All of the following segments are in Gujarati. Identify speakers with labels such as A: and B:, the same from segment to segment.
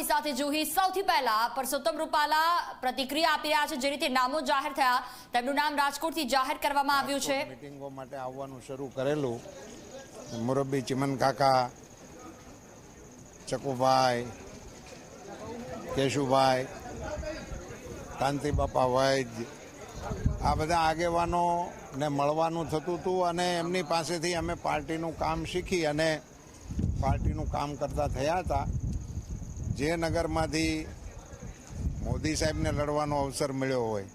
A: આપણી સાથે જોઈ સૌથી પહેલા પરસોત્તમ રૂપાલા પ્રતિક્રિયા આપી રહ્યા છે, જે રીતે નામો જાહેર થયા. તેમનું નામ રાજકોટથી જાહેર કરવામાં આવ્યું છે.
B: મિટિંગો માટે આવવાનું શરૂ કરેલું. મુરબ્બી ચિમન કાકા, ચકુભાઈ, કેશુભાઈ, કાંતિ બાપા વૈદ આ બધા આગેવાનોને મળવાનું થતું હતું અને એમની પાસેથી અમે પાર્ટીનું કામ શીખી અને પાર્ટીનું કામ કરતા થયા હતા. જે નગરમાંથી મોદી સાહેબને લડવાનો અવસર મળ્યો હોય,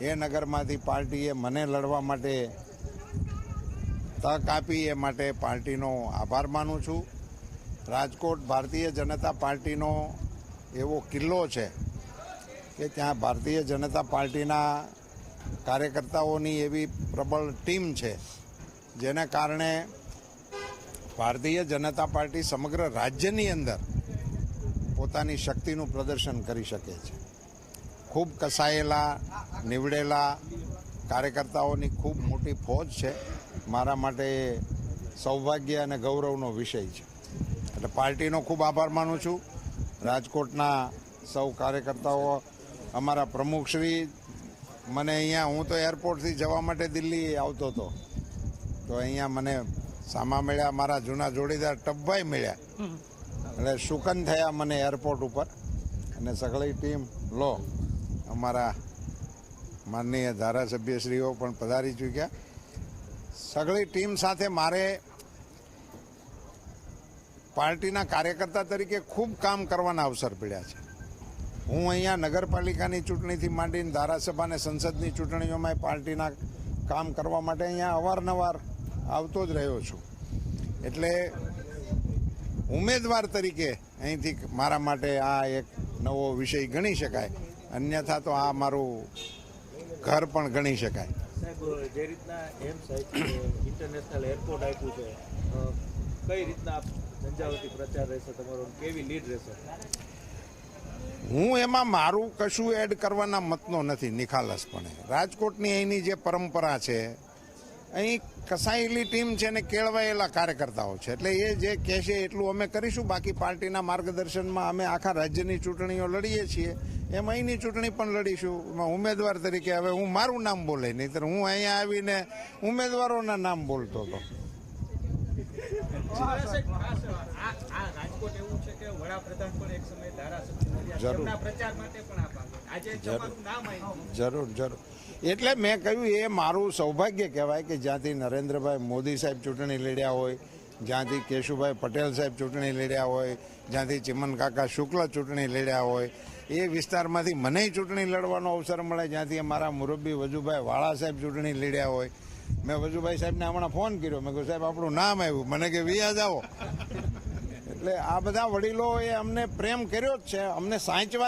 B: એ નગરમાંથી પાર્ટીએ મને લડવા માટે તક આપી, એ માટે પાર્ટીનો આભાર માનું છું. રાજકોટ ભારતીય જનતા પાર્ટીનો એવો કિલ્લો છે કે ત્યાં ભારતીય જનતા પાર્ટીના કાર્યકર્તાઓની એવી પ્રબળ ટીમ છે, જેને કારણે ભારતીય જનતા પાર્ટી સમગ્ર રાજ્યની અંદર પોતાની શક્તિનું પ્રદર્શન કરી શકે છે. ખૂબ કસાયેલા, નીવડેલા કાર્યકર્તાઓની ખૂબ મોટી ફોજ છે. મારા માટે સૌભાગ્ય અને ગૌરવનો વિષય છે. એટલે પાર્ટીનો ખૂબ આભાર માનું છું. રાજકોટના સૌ કાર્યકર્તાઓ, અમારા પ્રમુખશ્રી મને અહીંયા, હું તો એરપોર્ટથી જવા માટે દિલ્હી આવતો હતો. તો અહીંયા મને સામા મળ્યા, મારા જૂના જોડીદાર ટબ્બાઈ મળ્યા. એટલે શુકન થયા મને એરપોર્ટ ઉપર. અને સગળી ટીમ લો, અમારા માનનીય ધારાસભ્યશ્રીઓ પણ પધારી ચૂક્યા. સગળી ટીમ સાથે મારે પાર્ટીના કાર્યકર્તા તરીકે ખૂબ કામ કરવાના અવસર પડ્યા છે. હું અહીંયા નગરપાલિકાની ચૂંટણીથી માંડીને ધારાસભા અને સંસદની ચૂંટણીઓમાં પાર્ટીના કામ કરવા માટે અહીંયા અવારનવાર આવતો જ રહ્યો છું. એટલે ઉમેદવાર તરીકે અહીંથી મારા માટે આ એક નવો વિષય ગણી શકાય. અન્યથા તો આ મારું ઘર પણ ગણી શકાય.
C: જે રીતના એમ્સ ઇન્ટરનેશનલ એરપોર્ટ આપ્યું છે કઈ રીતના ઝંઝાવતી પ્રચાર રહેશે તમારો? કેવી લીડ રહેશે?
B: હું એમાં મારું કશું એડ કરવાના મતનો નથી નિખાલસપણે. રાજકોટની અહીંની જે પરંપરા છે અહીં કસાયેલી ટીમ છે ને કેળવાયેલા કાર્યકર્તાઓ છે. એટલે એ જે કહેશે એટલું અમે કરીશું. બાકી પાર્ટીના માર્ગદર્શનમાં અમે આખા રાજ્યની ચૂંટણીઓ લડીએ છીએ. એમ અહીંની ચૂંટણી પણ લડીશું. એમાં ઉમેદવાર તરીકે હવે હું મારું નામ બોલે નહીંતર હું અહીંયા આવીને ઉમેદવારોના નામ બોલતો હતો. જરૂર. જરૂર જરૂર. એટલે મેં કહ્યું, એ મારું સૌભાગ્ય કહેવાય કે જ્યાંથી નરેન્દ્રભાઈ મોદી સાહેબ ચૂંટણી લડ્યા હોય, જ્યાંથી કેશુભાઈ પટેલ સાહેબ ચૂંટણી લડ્યા હોય, જ્યાંથી ચિમન કાકા શુક્લ ચૂંટણી લડ્યા હોય, એ વિસ્તારમાંથી મને ચૂંટણી લડવાનો અવસર મળે. જ્યાંથી અમારા મુરબ્બી વજુભાઈ વાળા સાહેબ ચૂંટણી લડ્યા હોય. મેં વજુભાઈ સાહેબને હમણાં ફોન કર્યો. મેં કહ્યું, સાહેબ, આપણું નામ આવ્યું. મને કે, વિયા જાઓ. એટલે આ બધા વડીલોએ અમને પ્રેમ કર્યો જ છે. અમને સાચવા